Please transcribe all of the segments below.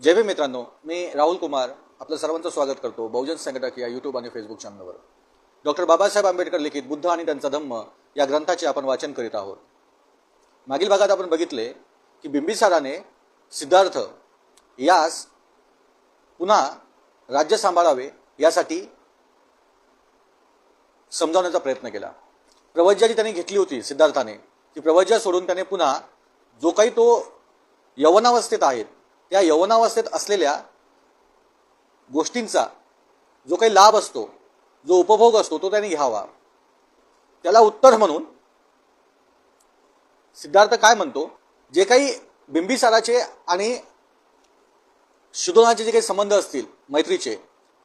जय भीम मित्रांनो मी राहुल कुमार आपलं सर्वांचं स्वागत करतो बहुजन संघटक या यूट्यूब आणि फेसबुक चॅनलवर डॉक्टर बाबासाहेब आंबेडकर लिखित बुद्ध आणि त्यांचा धम्म या ग्रंथाचे आपण वाचन करीत आहोत. मागील भागात आपण बघितले की बिंबिसाराने सिद्धार्थ यास पुन्हा राज्य सांभाळावे यासाठी समजावण्याचा प्रयत्न केला. प्रवज्या जी त्याने घेतली होती सिद्धार्थाने. ती प्रवज्या सोडून त्याने पुन्हा जो काही तो यवनावस्थेत आहेत त्या यवनावस्थेत असलेल्या गोष्टींचा जो काही लाभ असतो जो उपभोग असतो तो त्यांनी घ्यावा. त्याला उत्तर म्हणून सिद्धार्थ काय म्हणतो? जे काही बिंबिसाराचे आणि शुद्धोनाचे जे काही संबंध असतील मैत्रीचे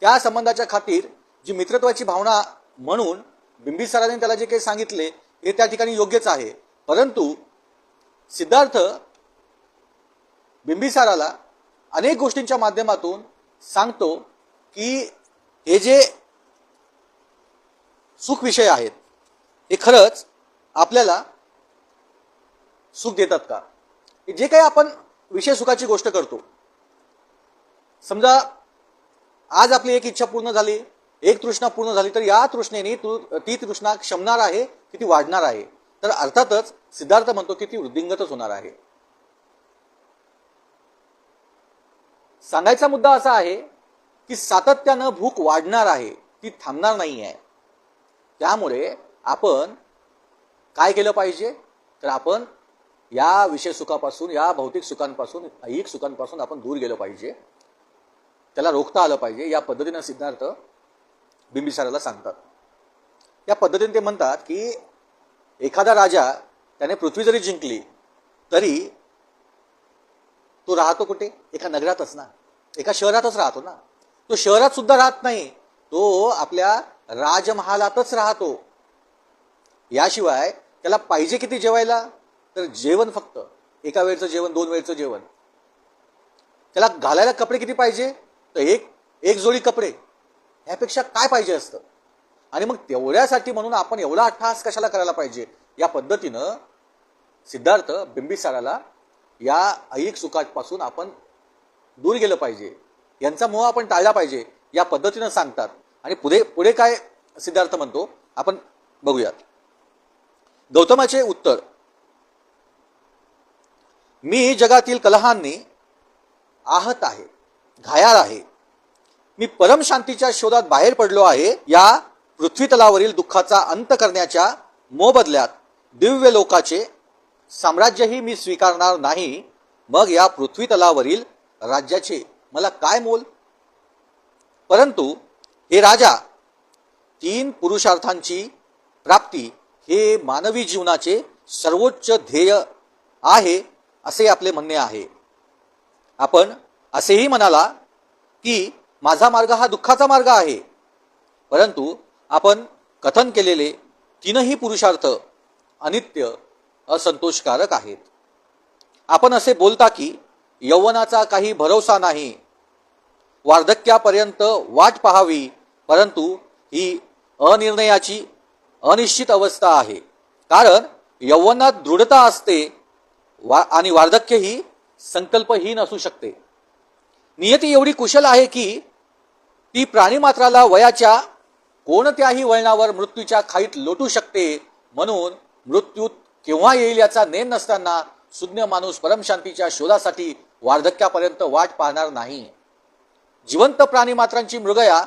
त्या संबंधाच्या खातीर जी मित्रत्वाची भावना म्हणून बिंबिसाराने त्याला जे काही सांगितले हे त्या ठिकाणी योग्यच आहे. परंतु सिद्धार्थ बिंबिसाराला अनेक गोष्टींच्या माध्यमातून सांगतो की हे जे सुख विषय आहेत हे खरंच आपल्याला सुख देतात का? जे काही आपण विषय सुखाची गोष्ट करतो समजा आज आपली एक इच्छा पूर्ण झाली एक तृष्णा पूर्ण झाली तर या तृष्णेने तू ती तृष्णा क्षमणार आहे की ती वाढणार आहे? तर अर्थातच सिद्धार्थ म्हणतो की ती वृद्धिंगतच होणार आहे. सांगायचा मुद्दा असा आहे की सातत्यानं भूक वाढणार आहे ती थांबणार नाही आहे त्यामुळे आपण काय केलं पाहिजे? तर आपण या विषय सुखापासून या भौतिक सुखांपासून ऐहिक सुखांपासून आपण दूर गेलं पाहिजे. त्याला रोखता आलं पाहिजे. या पद्धतीनं सिद्धार्थ बिंबिसाराला सांगतात. या पद्धतीने ते म्हणतात की एखादा राजा त्याने पृथ्वी जरी जिंकली तरी तो राहतो कुठे? एका नगरातच ना. एका शहरातच राहतो ना. तो शहरात सुद्धा राहत नाही. तो आपल्या राजमहालातच राहतो. याशिवाय त्याला पाहिजे किती जेवायला? तर जेवण फक्त. एका वेळचं जेवण दोन वेळचं जेवण. त्याला घालायला कपडे किती पाहिजे? तर एक एक जोडी कपडे. ह्यापेक्षा काय पाहिजे असतं? आणि मग तेवढ्यासाठी म्हणून आपण एवढा अट्टहास कशाला करायला पाहिजे? या पद्धतीनं सिद्धार्थ बिंबिसाराला या ऐहिक सुखापासून आपण दूर गेलं पाहिजे. यांचा मोह आपण टाळला पाहिजे या पद्धतीनं सांगतात. आणि पुढे पुढे काय सिद्धार्थ म्हणतो आपण बघूयात. गौतमाचे उत्तर मी जगातील कलहांनी आहत आहे घायाळ आहे. मी परमशांतीच्या शोधात बाहेर पडलो आहे या पृथ्वीतलावरील दुःखाचा अंत करण्याच्या मोबदल्यात दिव्य लोकाचे साम्राज्यही मी स्वीकारणार नाही. मग या पृथ्वीतलावरील राज्याचे मला काय मोल? परंतु हे राजा तीन पुरुषार्थांची प्राप्ती हे मानवी जीवनाचे सर्वोच्च ध्येय आहे असे आपले म्हणणे आहे. आपण असेही म्हणाला की माझा मार्ग हा दुःखाचा मार्ग आहे. परंतु आपण कथन केलेले तीनही पुरुषार्थ अनित्य असंतोषकारक आहेत. आपण असे बोलता की यौवनाचा काही भरोसा नाही. वार्धक्यापर्यंत वाट पाहावी परंतु ही अनिर्णयाची अनिश्चित अवस्था आहे. कारण यौवनात दृढता असते वा आणि वार्धक्य ही संकल्पहीन असू शकते. नियती एवढी कुशल आहे की ती प्राणीमात्राला वयाच्या कोणत्याही वळणावर मृत्यूच्या खाईत लोटू शकते म्हणून मृत्यूत केव्हा येईल याचा नेम नसताना सुज्ञ माणूस परमशांतीच्या शोधासाठी वार्धक्यापर्यंत वाट पाहणार नाही. जिवंत प्राणीमात्रांची मृगया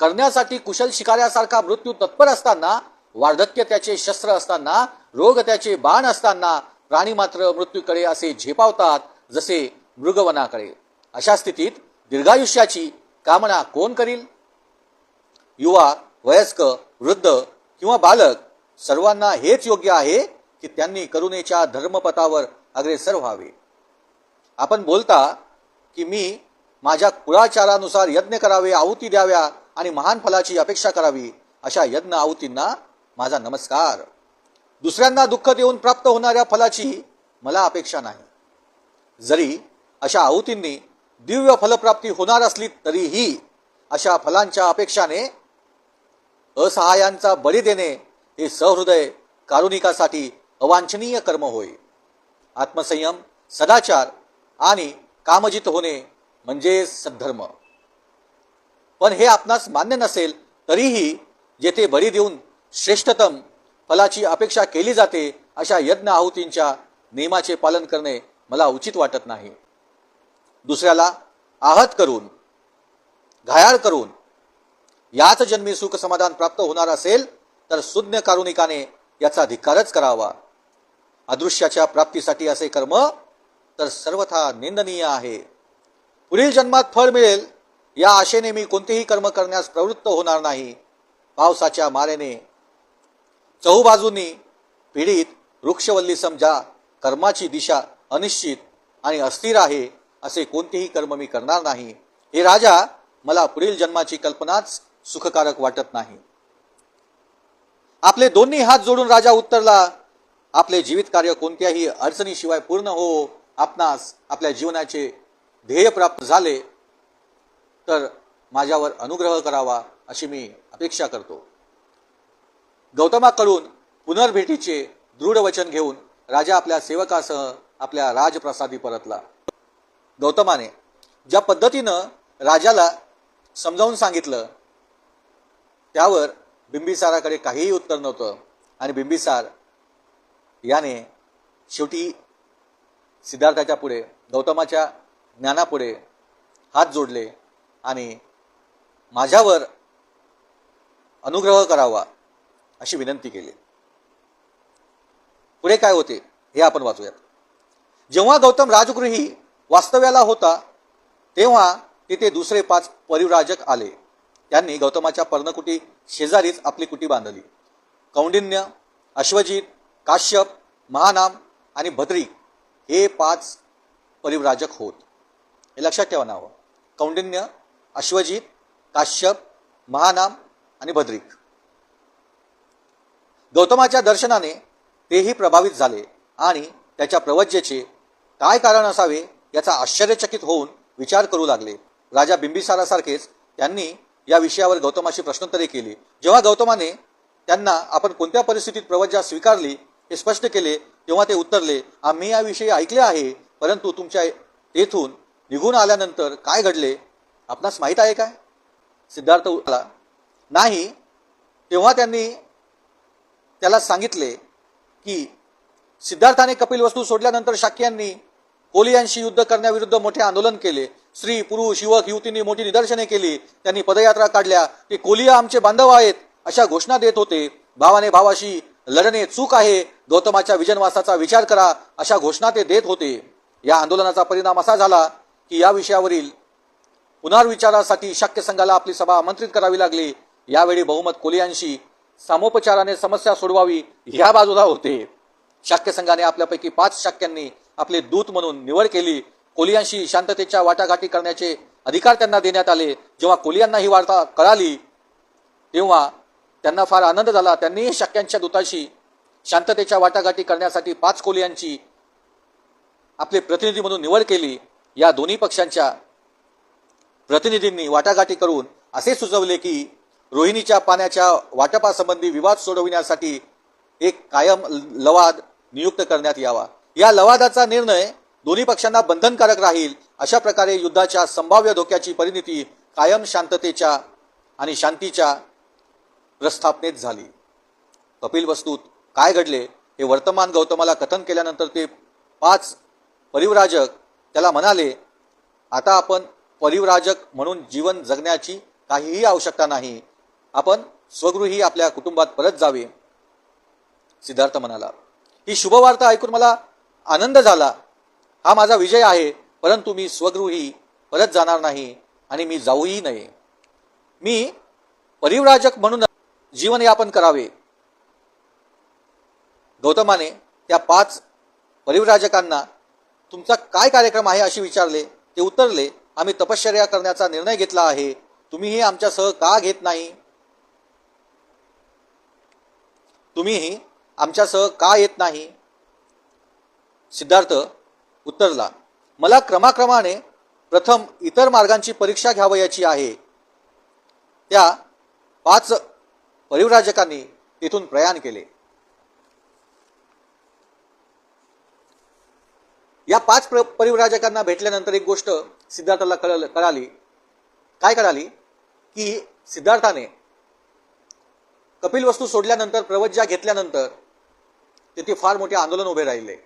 करण्यासाठी कुशल शिकाऱ्यासारखा मृत्यू तत्पर असताना वार्धक्य त्याचे शस्त्र असताना रोग त्याचे बाण असताना प्राणी मात्र मृत्यूकडे असे झेपावतात जसे मृगवनाकडे. अशा स्थितीत दीर्घायुष्याची कामना कोण करील? युवा वयस्क वृद्ध किंवा बालक सर्वांना हेच योग्य आहे की त्यांनी करुणेच्या धर्मपथावर अग्रेसर व्हावे. आपण बोलता की मी माझ्या कुळाचारानुसार यज्ञ करावे आहुती द्याव्या आणि महान फलाची अपेक्षा करावी अशा यज्ञ आहुतींना माझा नमस्कार. दुसऱ्यांना दुःख देऊन प्राप्त होणाऱ्या फलाची मला अपेक्षा नाही. जरी अशा आहुतींनी दिव्य फलप्राप्ती होणार असली तरीही अशा फलांच्या अपेक्षाने असहायांचा बळी देणे हे सहृदय कारुणिकासाठी अवांछनीय कर्म होय. आत्मसंयम सदाचार आणि कामजित होणे म्हणजे सद्धर्म. पण हे आपणास मान्य नसेल तरीही जेथे बळी देऊन श्रेष्ठतम फलाची अपेक्षा केली जाते अशा यज्ञ आहुतींच्या नियमाचे पालन करणे मला उचित वाटत नाही. दुसऱ्याला आहत करून घायाळ करून याच जन्मी सुख समाधान प्राप्त होणार असेल तर सुज्ञ कारुणिकाने याचा धिक्कारच करावा. अदृश्याच्या प्राप्तीसाठी असे कर्म तर सर्वथा निंदनीय आहे. पुढील जन्मात फळ मिळेल या आशेने मी कोणतेही कर्म करण्यास प्रवृत्त होणार नाही. पावसाच्या मारेने. चहूबाजूंनी पीडित वृक्षवल्ली समजा कर्माची दिशा अनिश्चित आणि अस्थिर आहे असे कोणतेही कर्म मी करणार नाही. हे राजा मला पुढील जन्माची कल्पनाच सुखकारक वाटत नाही. आपले दोन्ही हात जोडून राजा उत्तरला आपले जीवित कार्य कोणत्याही अडचणीशिवाय पूर्ण हो आपणास आपल्या जीवनाचे ध्येय प्राप्त झाले तर माझ्यावर अनुग्रह करावा अशी मी अपेक्षा करतो. गौतमाकडून पुनर्भेटीचे दृढ वचन घेऊन राजा आपल्या सेवकासह आपल्या राजप्रसादी परतला. गौतमाने ज्या पद्धतीनं राजाला समजावून सांगितलं त्यावर बिंबिसाराकडे काहीही उत्तर नव्हतं आणि बिंबिसार याने शेवटी सिद्धार्थाच्या पुढे गौतमाच्या ज्ञानापुढे हात जोडले आणि माझ्यावर अनुग्रह करावा अशी विनंती केली. पुढे काय होते हे आपण वाचूयात. जेव्हा गौतम राजगृही वास्तव्याला होता तेव्हा तिथे दुसरे पाच परिव्राजक आले. त्यांनी गौतमाच्या पर्णकुटी शेजारीच आपली कुटी बांधली. कौंडिन्य अश्वजित काश्यप महानाम आणि भद्रिक हे पाच परिव्राजक होत. हे लक्षात ठेवा नावं. कौंडिन्य अश्वजित काश्यप महानाम आणि भद्रिक गौतमाच्या दर्शनाने तेही प्रभावित झाले आणि त्याच्या प्रवज्येचे काय कारण असावे याचा आश्चर्यचकित होऊन विचार करू लागले. राजा बिंबिसारासारखेच त्यांनी या विषयावर गौतमाशी प्रश्नोत्तरे केली. जेव्हा गौतमाने त्यांना आपण कोणत्या परिस्थितीत प्रवज्जा स्वीकारली हे स्पष्ट केले तेव्हा ते उत्तरले आम्ही याविषयी ऐकले आहे परंतु तुमच्या तेथून निघून आल्यानंतर काय घडले? आपणास माहीत आहे काय? सिद्धार्थ आला नाही. तेव्हा त्यांनी त्याला सांगितले की सिद्धार्थाने कपिल वस्तू सोडल्यानंतर शाक्यांनी कोलियांशी युद्ध करण्याविरुद्ध मोठे आंदोलन केले. स्त्री पुरुष युवक युवतींनी मोठी निदर्शने केली. त्यांनी पदयात्रा काढल्या की कोलिया आमचे बांधव आहेत अशा घोषणा देत होते. भावाने भावाशी लढणे चूक आहे. गौतमाच्या विजनवासाचा विचार करा अशा घोषणा ते देत होते. या आंदोलनाचा परिणाम असा झाला की या विषयावरील पुनर्विचारासाठी शक्य संघाला आपली सभा आमंत्रित करावी लागली. यावेळी बहुमत कोलियांशी सामोपचाराने समस्या सोडवावी ह्या बाजूला होते. शाक्य संघाने आपल्यापैकी पाच शाक्यांनी आपले दूत म्हणून निवड केली. कोलियांशी शांततेच्या वाटाघाटी करण्याचे अधिकार त्यांना देण्यात आले. जेव्हा कोलियांना ही वार्ता कळाली तेव्हा त्यांना फार आनंद झाला. त्यांनी शक्यांच्या दूताशी शांततेच्या वाटाघाटी करण्यासाठी पाच कोलियांची आपले प्रतिनिधी म्हणून निवड केली. या दोन्ही पक्षांच्या प्रतिनिधींनी वाटाघाटी करून असे सुचवले की रोहिणीच्या पाण्याच्या वाटपासंबंधी विवाद सोडविण्यासाठी एक कायम लवाद नियुक्त करण्यात यावा. या लवादाचा निर्णय दोन्ही पक्षांना बंधनकारक राहील अशा प्रकारे युद्धाच्या संभाव्य धोक्याची परिणिती कायम शांततेच्या आणि शांतीच्या प्रस्थापनेत झाली. कपिल वस्तूत काय घडले हे वर्तमान गौतमाला कथन केल्यानंतर ते पाच परिव्राजक त्याला म्हणाले आता आपण परिव्राजक म्हणून जीवन जगण्याची काहीही आवश्यकता नाही. आपण स्वगृही आपल्या कुटुंबात परत जावे. सिद्धार्थ म्हणाला ही शुभवार्ता ऐकून मला आनंद झाला. हा माझा विजय आहे परंतु मी स्वगृही परत जाणार नाही आणि मी जाऊही नये. मी परिव्राजक म्हणून जीवनयापन करावे. गौतमाने त्या पाच परिव्राजकांना तुमचा काय कार्यक्रम आहे असे विचारले ते उत्तरले आम्ही तपश्चर्या करण्याचा निर्णय घेतला आहे. तुम्हीही आमच्यासह का घेत नाही? तुम्हीही आमच्यासह का येत नाही? सिद्धार्थ उत्तरला मला क्रमाक्रमाने प्रथम इतर मार्गांची परीक्षा घ्यावयाची आहे. त्या पाच परिवराजकांनी तिथून प्रयाण केले. या पाच प्र भेटल्यानंतर एक गोष्ट सिद्धार्थाला कळल कळाली. काय कळाली? की सिद्धार्थाने कपिल वस्तू सोडल्यानंतर प्रवज्जा घेतल्यानंतर तिथे फार मोठे आंदोलन उभे राहिले.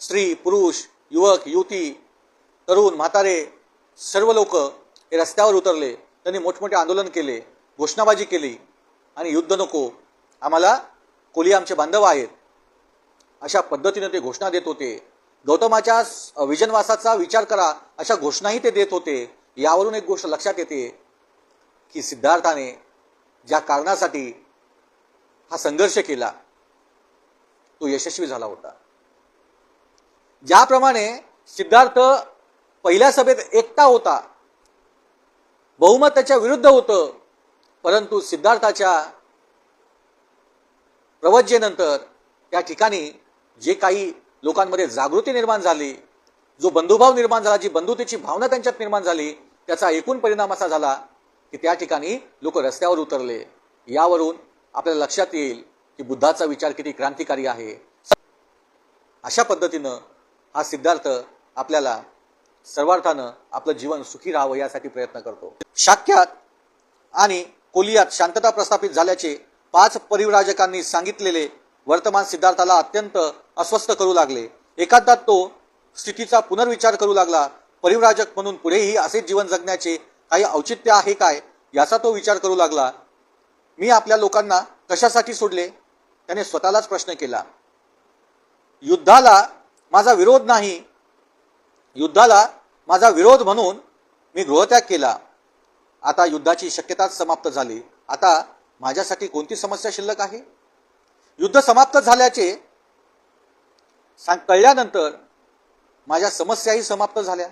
स्त्री पुरुष युवक युवती तरुण म्हातारे सर्व लोक हे रस्त्यावर उतरले. त्यांनी मोठमोठे आंदोलन केले. घोषणाबाजी केली. आणि युद्ध नको. आम्हाला कोली आमचे बांधव आहेत. अशा पद्धतीने ते घोषणा देत होते. गौतमाच्या विजनवासाचा विचार करा अशा घोषणाही ते देत होते. यावरून एक गोष्ट लक्षात येते की सिद्धार्थाने ज्या कारणासाठी हा संघर्ष केला तो यशस्वी झाला होता. ज्याप्रमाणे सिद्धार्थ पहिल्या सभेत एकटा होता बहुमत त्याच्या विरुद्ध होतं परंतु सिद्धार्थाच्या प्रवज्जेनंतर त्या ठिकाणी जे काही लोकांमध्ये जागृती निर्माण झाली जो बंधुभाव निर्माण झाला जी बंधुतेची भावना त्यांच्यात निर्माण झाली त्याचा एकूण परिणाम असा झाला की त्या ठिकाणी लोक रस्त्यावर उतरले. यावरून आपल्याला लक्षात येईल की बुद्धाचा विचार किती क्रांतिकारी आहे. अशा पद्धतीनं हा सिद्धार्थ आपल्याला सर्वार्थानं आपलं जीवन सुखी राहावं यासाठी प्रयत्न करतो. शाक्यात आणि कोलियात शांतता प्रस्थापित झाल्याचे पाच परिव्राजकांनी सांगितलेले वर्तमान सिद्धार्थाला अत्यंत अस्वस्थ करू लागले. एखादा तो स्थितीचा पुनर्विचार करू लागला. परिवराजक म्हणून पुढेही असेच जीवन जगण्याचे काही औचित्य आहे काय याचा तो विचार करू लागला. मी आपल्या लोकांना कशासाठी सोडले? त्याने स्वतःलाच प्रश्न केला. युद्धाला माझा विरोध नाही. युद्धाला माझा विरोध म्हणून मी गृहत्याग केला. आता युद्धाची शक्यताच समाप्त झाली. आता माझ्यासाठी कोणती समस्या शिल्लक आहे? युद्ध समाप्त झाल्याचे सांग कळल्यानंतर माझ्या समस्याही समाप्त झाल्या.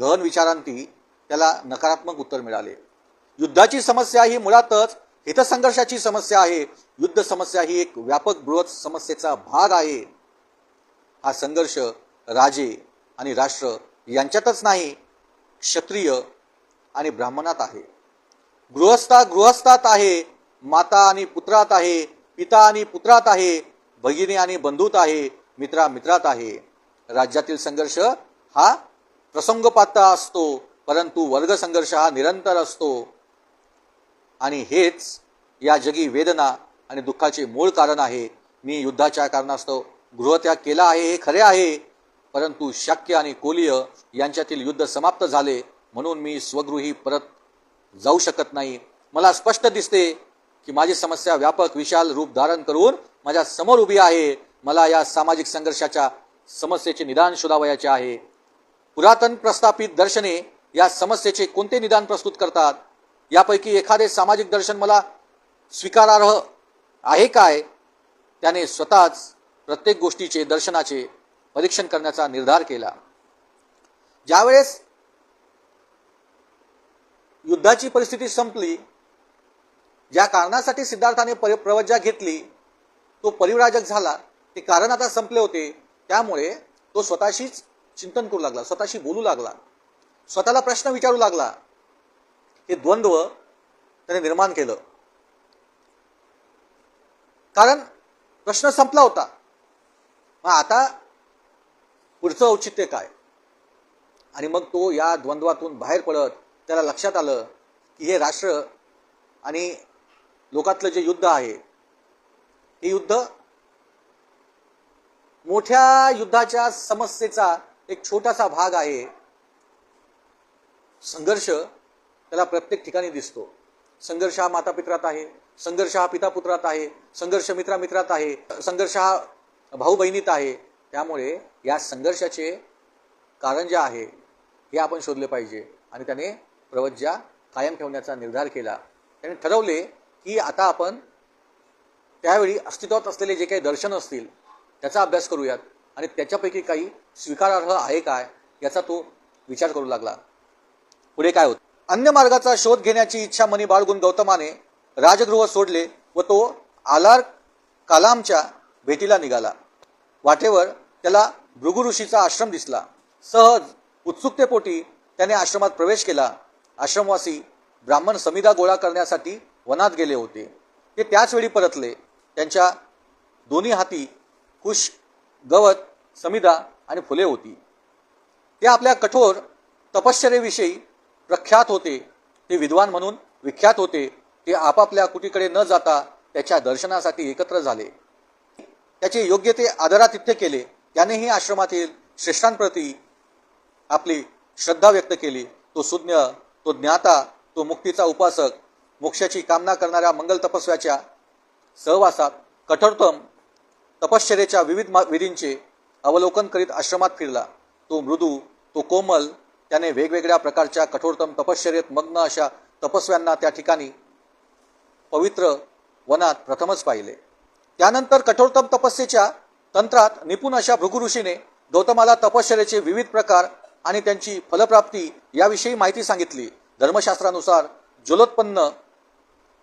गहन विचारांती त्याला नकारात्मक उत्तर मिळाले. युद्धाची समस्या ही मुळातच हितसंघर्षाची समस्या आहे. युद्ध समस्या ही एक व्यापक बृहत समस्येचा भाग आहे. हा संघर्ष राजे आणि राष्ट्र यांच्यातच नाही क्षत्रिय आणि ब्राह्मणात आहे. गृहस्था गृहस्थात आहे माता आणि पुत्रात आहे पिता आणि पुत्रात आहे भगिनी आणि बंधूत आहे मित्रा मित्रात आहे. राज्यातील संघर्ष हा प्रसंगपात्र असतो परंतु वर्ग संघर्ष हा निरंतर असतो. आणि हेच या जगी वेदना आणि दुःखाचे मूळ कारण आहे. मी युद्धाच्या कारणास्तव गृहत्याग केला आहे हे खरे आहे परंतु शाक्य आणि कोलीय यांच्यातील युद्ध समाप्त झाले. म्हणून मी स्वगृही परत जाऊ शकत नाही. मला स्पष्ट दिसते की माझी समस्या व्यापक विशाल रूप धारण करून माझ्यासमोर उभी आहे. मला या सामाजिक संघर्षाच्या समस्येचे निदान शोधावयाचे आहे. पुरातन प्रस्थापित दर्शने या समस्येचे कोणते निदान प्रस्तुत करतात? यापैकी एखादे सामाजिक दर्शन मला स्वीकारार्ह आहे काय? त्याने स्वतःच प्रत्येक गोष्टीचे दर्शनाचे परीक्षण करण्याचा निर्धार केला. ज्यावेळेस युद्धाची परिस्थिती संपली ज्या कारणासाठी सिद्धार्थाने परि प्रवज्जा घेतली तो परिवराजक झाला. ते कारण आता संपले होते. त्यामुळे तो स्वतःशीच चिंतन करू लागला स्वतःशी बोलू लागला स्वतःला प्रश्न विचारू लागला. हे द्वंद्व त्याने निर्माण केलं. कारण प्रश्न संपला होता. मग आता पुढचं औचित्य काय? आणि मग तो या द्वंद्वातून बाहेर पडत त्याला लक्षात आलं की हे राष्ट्र आणि लोकातलं जे युद्ध आहे हे युद्ध मोठ्या युद्धाच्या समस्येचा एक छोटासा भाग आहे. संघर्ष त्याला प्रत्येक ठिकाणी दिसतो. संघर्ष हा मातापित्रात आहे संघर्ष हा पिता पुत्रात आहे संघर्ष मित्रा मित्रात आहे संघर्ष हा भाऊ बहिणीत आहे. त्यामुळे या संघर्षाचे कारण जे आहे हे आपण शोधले पाहिजे आणि त्याने प्रवज्या कायम ठेवण्याचा निर्धार केला त्याने ठरवले की आता आपण त्यावेळी अस्तित्वात असलेले जे काही दर्शन असतील त्याचा अभ्यास करूयात. आणि त्याच्यापैकी काही स्वीकारार्ह आहे काय याचा तो विचार करू लागला. पुढे काय होत? अन्य मार्गाचा शोध घेण्याची इच्छा मनी बाळगून गौतमाने राजगृह सोडले व तो आलार कालामच्या भेटीला निघाला. वाटेवर त्याला भृगु ऋषीचा आश्रम दिसला. सहज उत्सुकतेपोटी त्याने आश्रमात प्रवेश केला. आश्रमवासी ब्राह्मण समिधा गोळा करण्यासाठी वनात गेले होते. ते त्याच वेळी परतले. त्यांच्या दोन्ही हाती कुश गवत समिदा आणि फुले होती. ते आपल्या कठोर तपश्चरेविषयी प्रख्यात होते. ते विद्वान म्हणून विख्यात होते. ते आपापल्या कुटीकडे न जाता त्याच्या दर्शनासाठी एकत्र झाले. त्याचे योग्य ते आदरातिथ्य केले. त्यानेही आश्रमातील श्रेष्ठांप्रती आपली श्रद्धा व्यक्त केली. तो सुज्ञ तो ज्ञाता तो मुक्तीचा उपासक मोक्षाची कामना करणाऱ्या मंगल तपस्व्याच्या सहवासात कठोरतम तपश्चर्याच्या विविध मा- विधींचे अवलोकन करीत आश्रमात फिरला. तो मृदू तो कोमल त्याने वेगवेगळ्या प्रकारच्या कठोरतम तपश्चर्येत मग्न अशा तपस्व्यांना त्या ठिकाणी पवित्र वनात प्रथमच पाहिले. त्यानंतर कठोरतम तपस्येच्या तंत्रात निपुण अशा भृगुऋषीने गौतमाला तपश्चर्याचे विविध प्रकार आणि त्यांची फलप्राप्ती याविषयी माहिती सांगितली. धर्मशास्त्रानुसार जलोत्पन्न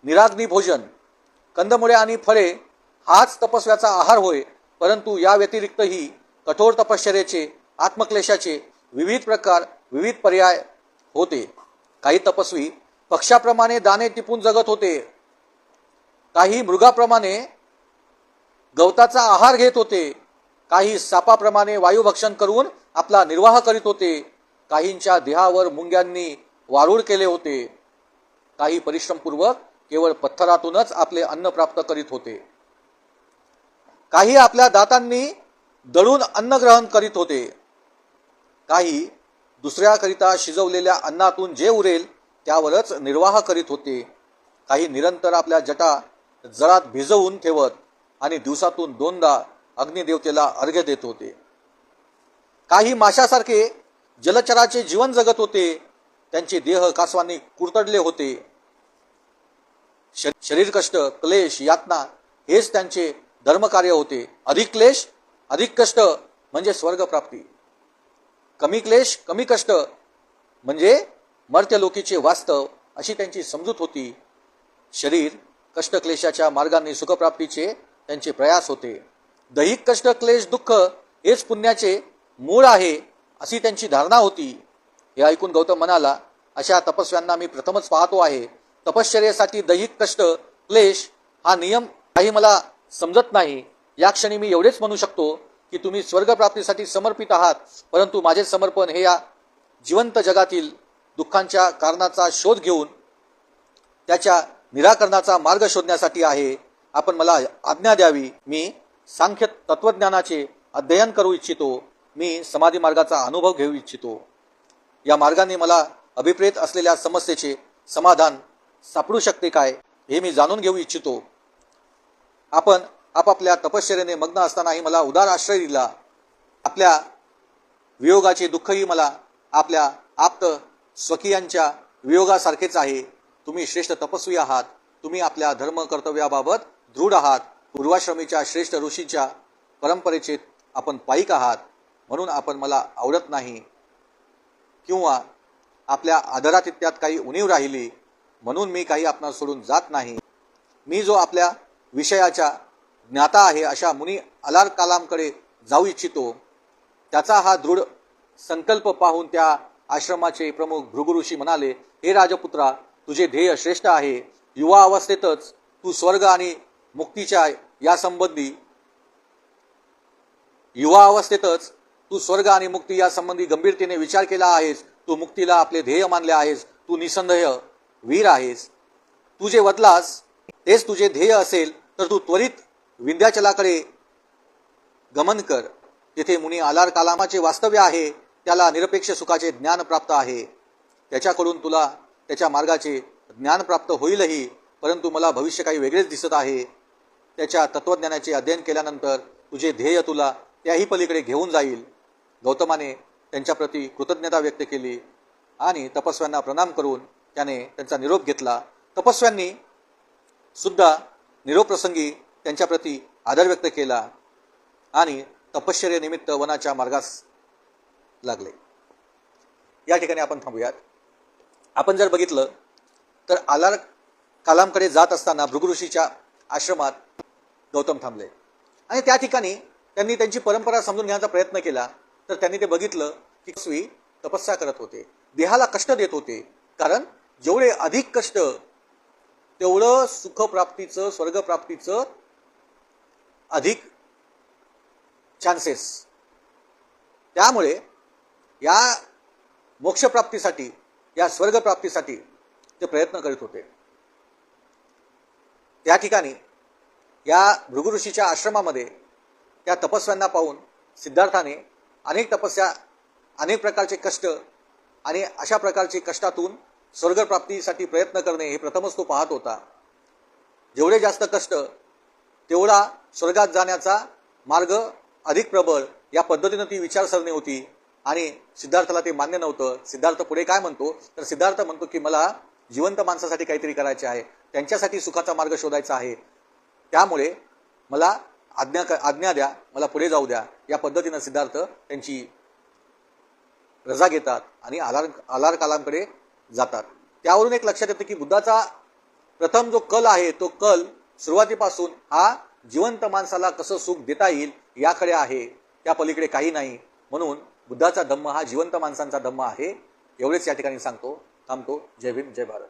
निराग्नी भोजन कंदमुळे आणि फळे हाच तपस्व्याचा आहार होय परंतु या व्यतिरिक्तही कठोर तपश्चर्याचे आत्मक्लेशाचे विविध प्रकार विविध पर्याय होते. काही तपस्वी पक्षाप्रमाणे दाणे टिपून जगत होते. काही मृगाप्रमाणे गवताचा आहार घेत होते. काही सापाप्रमाणे वायुभक्षण करून आपला निर्वाह करीत होते. काहींच्या देहावर मुंग्यांनी वारूळ केले होते. काही परिश्रमपूर्वक केवळ पत्थरातूनच आपले अन्न प्राप्त करीत होते. काही आपल्या दातांनी दळून अन्न ग्रहण करीत होते. काही दुसऱ्याकरिता शिजवलेल्या अन्नातून जे उरेल त्यावरच निर्वाह करीत होते. काही निरंतर आपल्या जटा जरात भिजवून ठेवत आणि दिवसातून दोनदा अग्निदेवतेला अर्घ्य देत होते. काही माशासारखे जलचराचे जीवन जगत होते. त्यांचे देह कासवांनी कुरतडले होते. श- शरीर कष्ट क्लेश यातना हेच त्यांचे धर्मकार्य होते. अधिक क्लेश अधिक कष्ट म्हणजे स्वर्गप्राप्ती. कमी क्लेश कमी कष्ट म्हणजे मर्त्यलोकीचे वास्तव अशी त्यांची समजूत होती. शरीर कष्ट क्लेशाच्या मार्गाने सुखप्राप्तीचे त्यांचे प्रयास होते. दैहिक कष्ट क्लेश दुःख हेच पुण्याचे मूळ आहे अशी त्यांची धारणा होती. हे ऐकून गौतम म्हणाला अशा तपस्व्यांना मी प्रथमच पाहतो आहे. तपश्चर्यासाठी दैहिक कष्ट क्लेश हा नियम काही मला समजत नाही. या क्षणी मी एवढेच म्हणू शकतो की तुम्ही स्वर्गप्राप्तीसाठी समर्पित आहात परंतु माझे समर्पण हे या जिवंत जगातील दुःखांच्या कारणाचा शोध घेऊन त्याच्या निराकरणाचा मार्ग शोधण्यासाठी आहे. आपण मला आज्ञा द्यावी. मी सांख्य तत्वज्ञानाचे अध्ययन करू इच्छितो. मी समाधी मार्गाचा अनुभव घेऊ इच्छितो. या मार्गाने मला अभिप्रेत असलेल्या समस्येचे समाधान सापडू शकते काय हे मी जाणून घेऊ इच्छितो. आपण आपापल्या तपश्चर्याने मग्न असतानाही मला उदार आश्रय दिला. आपल्या वियोगाचे दुःखही मला आपल्या आप्त स्वकीयांच्या वियोगासारखेच आहे. तुम्ही श्रेष्ठ तपस्वी आहात. तुम्ही आपल्या धर्म कर्तव्याबाबत दृढ आहात. पूर्वाश्रमीच्या श्रेष्ठ ऋषीच्या परंपरेचे आपण पाईक आहात. म्हणून आपण मला आवडत नाही. किंवा आपल्या आदरातिथ्यात काही उणीव राहिली म्हणून मी काही आपणा सोडून जात नाही. मी जो आपल्या विषयाच्या ज्ञाता आहे अशा मुनी अलार कालामकडे जाऊ इच्छितो. त्याचा हा दृढ संकल्प पाहून त्या आश्रमाचे प्रमुख भृगुऋषी म्हणाले हे राजपुत्रा तुझे ध्येय श्रेष्ठ आहे. युवा अवस्थेतच तू स्वर्ग आणि मुक्तीच्या यासंबंधी युवा अवस्थेतच तू स्वर्ग आणि मुक्ती यासंबंधी गंभीरतेने विचार केला आहेस. तू मुक्तीला आपले ध्येय मानले आहेस तू निसंदेह वीर आहेस. तू जे वदलास तेच तुझे ध्येय असेल तर तू त्वरित विंध्याचलाकडे गमन कर. तेथे मुनी आलार कालामाचे वास्तव्य आहे त्याला निरपेक्ष सुखाचे ज्ञान प्राप्त आहे. त्याच्याकडून तुला त्याच्या मार्गाचे ज्ञान प्राप्त होईलही परंतु मला भविष्य काही वेगळेच दिसत आहे. त्याच्या तत्वज्ञानाचे अध्ययन केल्यानंतर तुझे ध्येय तुला त्याही पलीकडे घेऊन जाईल. गौतमाने त्यांच्याप्रती कृतज्ञता व्यक्त केली आणि तपस्व्यांना प्रणाम करून त्याने त्यांचा निरोप घेतला. तपस्व्यांनी सुद्धा निरोपप्रसंगी त्यांच्याप्रती आदर व्यक्त केला आणि तपश्चर्यनिमित्त वनाच्या मार्गास लागले. या ठिकाणी आपण थांबूयात. आपण जर बघितलं तर आलार कालामकडे जात असताना भृगऋषीच्या आश्रमात गौतम थांबले. आणि त्या ठिकाणी त्यांनी त्यांची परंपरा समजून घेण्याचा प्रयत्न केला. तर त्यांनी ते बघितलं की स्वी तपस्या करत होते. देहाला कष्ट देत होते. कारण जेवढे अधिक कष्ट तेवढं सुखप्राप्तीचं स्वर्गप्राप्तीचं अधिक चान्सेस त्यामुळे या मोक्षप्राप्तीसाठी या स्वर्गप्राप्तीसाठी ते प्रयत्न करीत होते. त्या ठिकाणी या भृगुऋषीच्या आश्रमामध्ये त्या तपस्व्यांना पाहून सिद्धार्थाने अनेक तपस्या अनेक प्रकारचे कष्ट आणि अशा प्रकारचे कष्टातून स्वर्गप्राप्तीसाठी प्रयत्न करणे हे प्रथमच तो पाहत होता. जेवढे जास्त कष्ट तेवढा स्वर्गात जाण्याचा मार्ग अधिक प्रबळ या पद्धतीनं ती विचारसरणी होती आणि सिद्धार्थाला ते मान्य नव्हतं. सिद्धार्थ पुढे काय म्हणतो? तर सिद्धार्थ म्हणतो की मला जिवंत माणसासाठी काहीतरी करायचे आहे. त्यांच्यासाठी सुखाचा मार्ग शोधायचा आहे. त्यामुळे मला आज्ञा आज्ञा द्या मला पुढे जाऊ द्या. या पद्धतीनं सिद्धार्थ त्यांची रजा घेतात आणि आलार आलार कालांकडे जातात. त्यावरून एक लक्षात येतं की बुद्धाचा प्रथम जो कल आहे तो कल सुरुवातीपासून हा जिवंत माणसाला कसं सुख देता येईल याकडे आहे. त्या पलीकडे काही नाही. म्हणून बुद्धाचा धम्म हा जिवंत माणसांचा धम्म आहे. एवढेच या ठिकाणी सांगतो. थांबतो. जय भीम जय भारत.